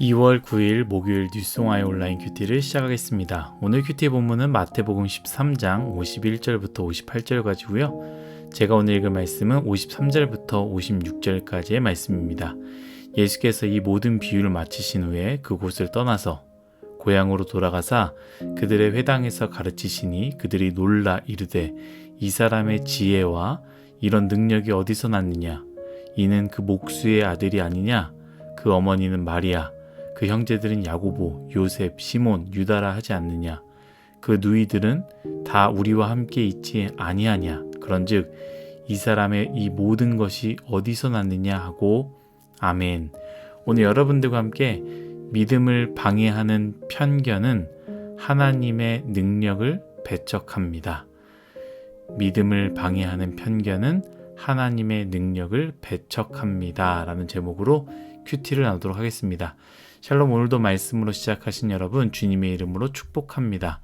2월 9일 목요일 뉴송아이 온라인 큐티를 시작하겠습니다. 오늘 큐티 본문은 마태복음 13장 51절부터 58절까지고요. 제가 오늘 읽을 말씀은 53절부터 56절까지의 말씀입니다. 예수께서 이 모든 비유를 마치신 후에 그곳을 떠나서 고향으로 돌아가사 그들의 회당에서 가르치시니 그들이 놀라 이르되 이 사람의 지혜와 이런 능력이 어디서 났느냐 이는 그 목수의 아들이 아니냐 그 어머니는 마리아 그 형제들은 야고보, 요셉, 시몬, 유다라 하지 않느냐? 그 누이들은 다 우리와 함께 있지 아니하냐? 그런즉 이 사람의 이 모든 것이 어디서 났느냐 하고 아멘. 오늘 여러분들과 함께 믿음을 방해하는 편견은 하나님의 능력을 배척합니다. 믿음을 방해하는 편견은 하나님의 능력을 배척합니다. 라는 제목으로 큐티를 나누도록 하겠습니다. 샬롬 오늘도 말씀으로 시작하신 여러분 주님의 이름으로 축복합니다.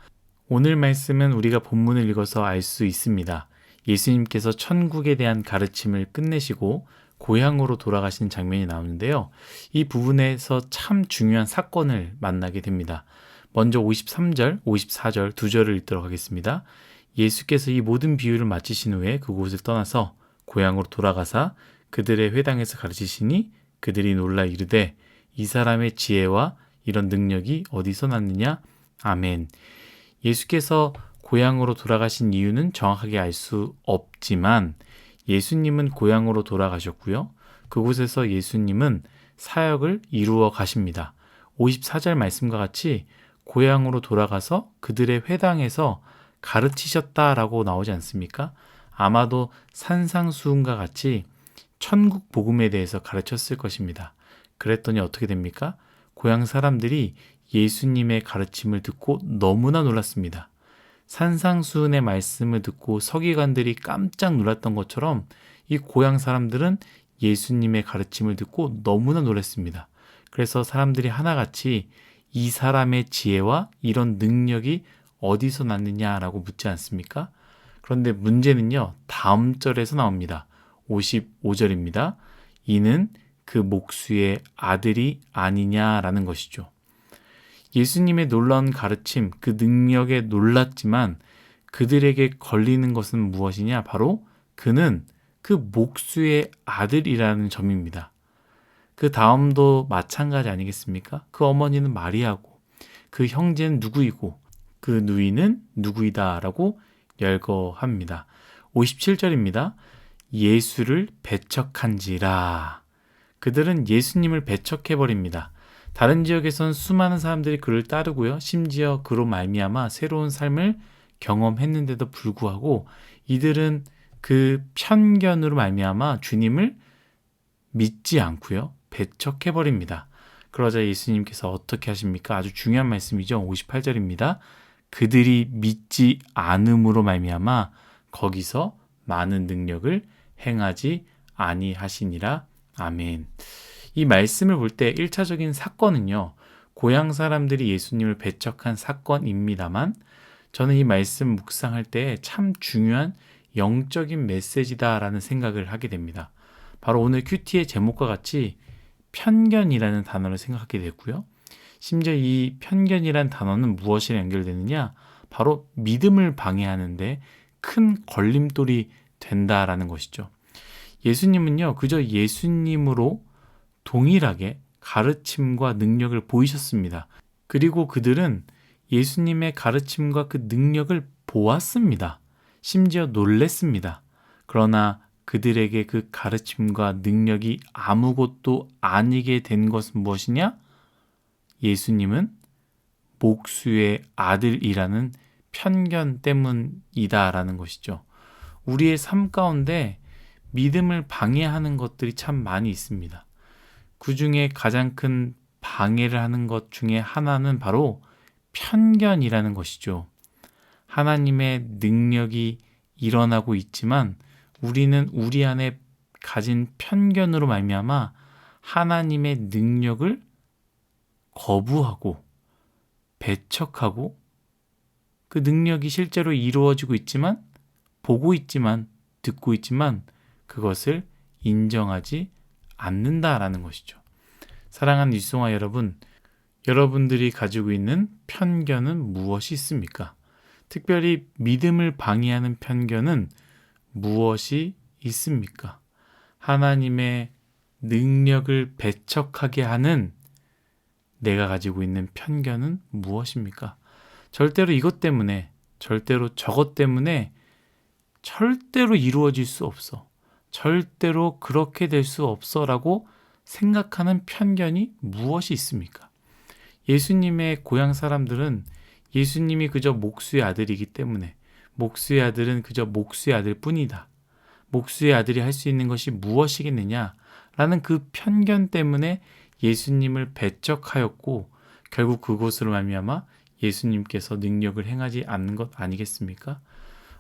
오늘 말씀은 우리가 본문을 읽어서 알 수 있습니다. 예수님께서 천국에 대한 가르침을 끝내시고 고향으로 돌아가신 장면이 나오는데요. 이 부분에서 참 중요한 사건을 만나게 됩니다. 먼저 53절, 54절 두 절을 읽도록 하겠습니다. 예수께서 이 모든 비유를 마치신 후에 그곳을 떠나서 고향으로 돌아가사 그들의 회당에서 가르치시니 그들이 놀라 이르되 이 사람의 지혜와 이런 능력이 어디서 났느냐? 아멘. 예수께서 고향으로 돌아가신 이유는 정확하게 알 수 없지만 예수님은 고향으로 돌아가셨고요. 그곳에서 예수님은 사역을 이루어 가십니다. 54절 말씀과 같이 고향으로 돌아가서 그들의 회당에서 가르치셨다라고 나오지 않습니까? 아마도 산상수훈과 같이 천국 복음에 대해서 가르쳤을 것입니다. 그랬더니 어떻게 됩니까? 고향 사람들이 예수님의 가르침을 듣고 너무나 놀랐습니다. 산상수훈의 말씀을 듣고 서기관들이 깜짝 놀랐던 것처럼 이 고향 사람들은 예수님의 가르침을 듣고 너무나 놀랐습니다. 그래서 사람들이 하나같이 이 사람의 지혜와 이런 능력이 어디서 났느냐라고 묻지 않습니까? 그런데 문제는요, 다음 절에서 나옵니다. 55절입니다. 이는 그 목수의 아들이 아니냐라는 것이죠. 예수님의 놀라운 가르침, 그 능력에 놀랐지만 그들에게 걸리는 것은 무엇이냐? 바로 그는 그 목수의 아들이라는 점입니다. 그 다음도 마찬가지 아니겠습니까? 그 어머니는 마리아고, 그 형제는 누구이고, 그 누이는 누구이다라고 열거합니다. 57절입니다. 예수를 배척한지라. 그들은 예수님을 배척해버립니다. 다른 지역에선 수많은 사람들이 그를 따르고요. 심지어 그로 말미암아 새로운 삶을 경험했는데도 불구하고 이들은 그 편견으로 말미암아 주님을 믿지 않고요. 배척해 버립니다. 그러자 예수님께서 어떻게 하십니까? 아주 중요한 말씀이죠. 58절입니다. 그들이 믿지 않음으로 말미암아 거기서 많은 능력을 행하지 아니하시니라 아멘. 이 말씀을 볼 때 1차적인 사건은요, 고향 사람들이 예수님을 배척한 사건입니다만, 저는 이 말씀 묵상할 때 참 중요한 영적인 메시지다라는 생각을 하게 됩니다. 바로 오늘 큐티의 제목과 같이 편견이라는 단어를 생각하게 되고요. 심지어 이 편견이란 단어는 무엇이랑 연결되느냐? 바로 믿음을 방해하는데 큰 걸림돌이 된다라는 것이죠. 예수님은요, 그저 예수님으로 동일하게 가르침과 능력을 보이셨습니다. 그리고 그들은 예수님의 가르침과 그 능력을 보았습니다. 심지어 놀랬습니다. 그러나 그들에게 그 가르침과 능력이 아무것도 아니게 된 것은 무엇이냐? 예수님은 목수의 아들이라는 편견 때문이다라는 것이죠. 우리의 삶 가운데 믿음을 방해하는 것들이 참 많이 있습니다. 그 중에 가장 큰 방해를 하는 것 중에 하나는 바로 편견이라는 것이죠. 하나님의 능력이 일어나고 있지만 우리는 우리 안에 가진 편견으로 말미암아 하나님의 능력을 거부하고 배척하고 그 능력이 실제로 이루어지고 있지만 보고 있지만 듣고 있지만 그것을 인정하지 않는다라는 것이죠. 사랑하는 유송아 여러분, 여러분들이 가지고 있는 편견은 무엇이 있습니까? 특별히 믿음을 방해하는 편견은 무엇이 있습니까? 하나님의 능력을 배척하게 하는 내가 가지고 있는 편견은 무엇입니까? 절대로 이것 때문에, 절대로 저것 때문에 절대로 이루어질 수 없어. 절대로 그렇게 될 수 없어 라고 생각하는 편견이 무엇이 있습니까? 예수님의 고향 사람들은 예수님이 그저 목수의 아들이기 때문에 목수의 아들은 그저 목수의 아들 뿐이다. 목수의 아들이 할 수 있는 것이 무엇이겠느냐? 라는 그 편견 때문에 예수님을 배척하였고 결국 그곳으로 말미암아 예수님께서 능력을 행하지 않는 것 아니겠습니까?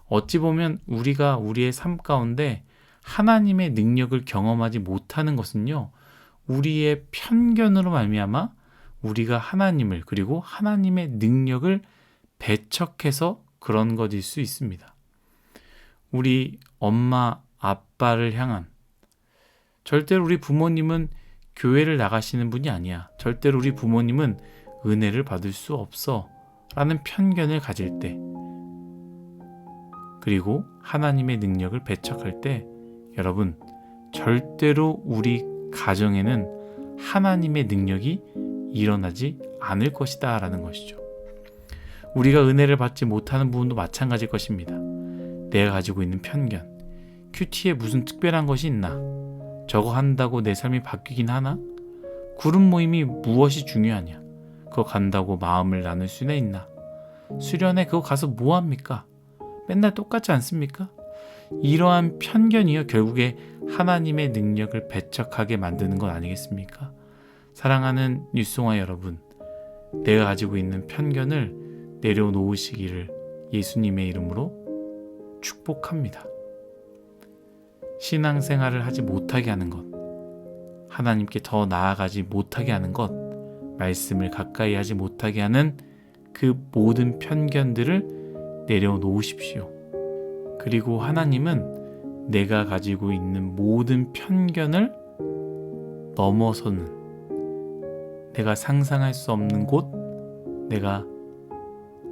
어찌 보면 우리가 우리의 삶 가운데 하나님의 능력을 경험하지 못하는 것은요. 우리의 편견으로 말미암아 우리가 하나님을 그리고 하나님의 능력을 배척해서 그런 것일 수 있습니다. 우리 엄마, 아빠를 향한 절대로 우리 부모님은 교회를 나가시는 분이 아니야. 절대로 우리 부모님은 은혜를 받을 수 없어. 라는 편견을 가질 때, 그리고 하나님의 능력을 배척할 때, 여러분, 절대로 우리 가정에는 하나님의 능력이 일어나지 않을 것이다. 라는 것이죠. 우리가 은혜를 받지 못하는 부분도 마찬가지일 것입니다. 내가 가지고 있는 편견. 큐티에 무슨 특별한 것이 있나? 저거 한다고 내 삶이 바뀌긴 하나? 구름 모임이 무엇이 중요하냐? 그거 간다고 마음을 나눌 수는 있나? 수련회 그거 가서 뭐 합니까? 맨날 똑같지 않습니까? 이러한 편견이요 결국에 하나님의 능력을 배척하게 만드는 것 아니겠습니까? 사랑하는 뉴송아 여러분, 내가 가지고 있는 편견을 내려놓으시기를 예수님의 이름으로 축복합니다. 신앙생활을 하지 못하게 하는 것, 하나님께 더 나아가지 못하게 하는 것, 말씀을 가까이 하지 못하게 하는 그 모든 편견들을 내려놓으십시오. 그리고 하나님은 내가 가지고 있는 모든 편견을 넘어서는 내가 상상할 수 없는 곳, 내가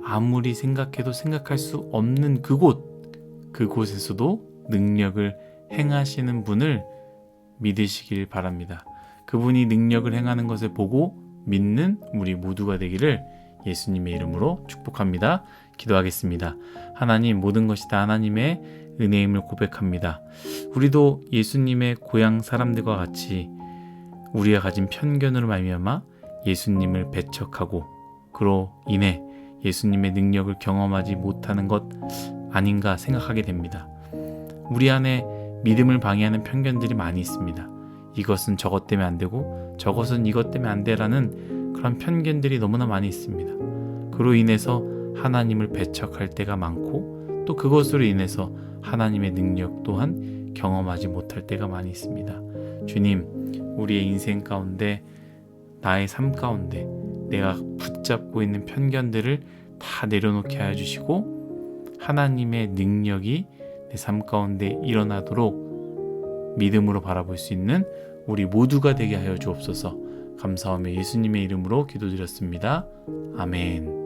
아무리 생각해도 생각할 수 없는 그곳, 그곳에서도 능력을 행하시는 분을 믿으시길 바랍니다. 그분이 능력을 행하는 것을 보고 믿는 우리 모두가 되기를 예수님의 이름으로 축복합니다. 기도하겠습니다. 하나님 모든 것이 다 하나님의 은혜임을 고백합니다. 우리도 예수님의 고향 사람들과 같이 우리가 가진 편견으로 말미암아 예수님을 배척하고 그로 인해 예수님의 능력을 경험하지 못하는 것 아닌가 생각하게 됩니다. 우리 안에 믿음을 방해하는 편견들이 많이 있습니다. 이것은 저것 때문에 안 되고 저것은 이것 때문에 안 되라는 그런 편견들이 너무나 많이 있습니다. 그로 인해서 하나님을 배척할 때가 많고 또 그것으로 인해서 하나님의 능력 또한 경험하지 못할 때가 많이 있습니다. 주님, 우리의 인생 가운데 나의 삶 가운데 내가 붙잡고 있는 편견들을 다 내려놓게 하여 주시고 하나님의 능력이 내 삶 가운데 일어나도록 믿음으로 바라볼 수 있는 우리 모두가 되게 하여 주옵소서. 감사하며 예수님의 이름으로 기도드렸습니다. 아멘.